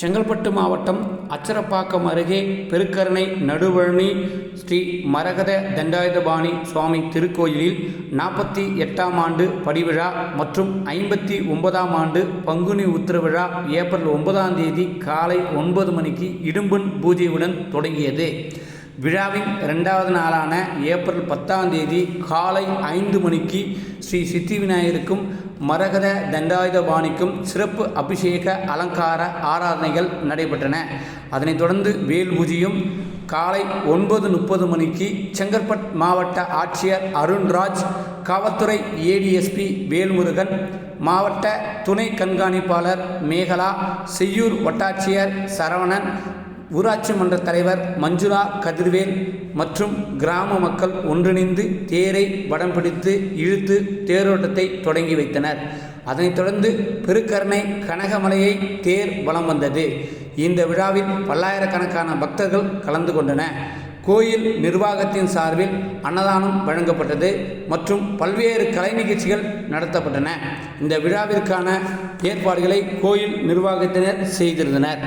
செங்கல்பட்டு மாவட்டம் அச்சரப்பாக்கம் அருகே பெருக்கரணை நடுவழனி ஸ்ரீ மரகத தண்டாயுதபாணி சுவாமி திருக்கோயிலில் நாற்பத்தி எட்டாம் ஆண்டு படிவிழா மற்றும் ஐம்பத்தி ஒன்பதாம் ஆண்டு பங்குனி உத்திரவிழா ஏப்ரல் ஒன்பதாம் தேதி காலை ஒன்பது மணிக்கு இடும்பன் பூஜையுடன் தொடங்கியது. விழாவின் இரண்டாவது நாளான ஏப்ரல் பத்தாம் தேதி காலை ஐந்து மணிக்கு ஸ்ரீ சித்தி விநாயகருக்கும் மரகத தண்டாயுதபாணிக்கும் சிறப்பு அபிஷேக அலங்கார ஆராதனைகள் நடைபெற்றன. அதனைத் தொடர்ந்து வேல் பூஜையும் காலை ஒன்பது முப்பது மணிக்கு செங்கற்பட் மாவட்ட ஆட்சியர் அருண்ராஜ் காவல்துறை ஏடிஎஸ்பி வேல்முருகன் மாவட்ட துணை கண்காணிப்பாளர் மேகலா செய்யூர் வட்டாட்சியர் சரவணன் ஊராட்சி மன்ற தலைவர் மஞ்சுளா கதிர்வேல் மற்றும் கிராம மக்கள் ஒன்றிணைந்து தேரை வடம் பிடித்து இழுத்து தேரோட்டத்தை தொடங்கி வைத்தனர். அதனைத் தொடர்ந்து பெருக்கரணை கனகமலையை தேர் வலம் வந்தது. இந்த விழாவில் பல்லாயிரக்கணக்கான பக்தர்கள் கலந்து கொண்டன கோயில் நிர்வாகத்தின் சார்பில் அன்னதானம் வழங்கப்பட்டது மற்றும் பல்வேறு கலை நிகழ்ச்சிகள் நடத்தப்பட்டன. இந்த விழாவிற்கான ஏற்பாடுகளை கோயில் நிர்வாகத்தினர் செய்திருந்தனர்.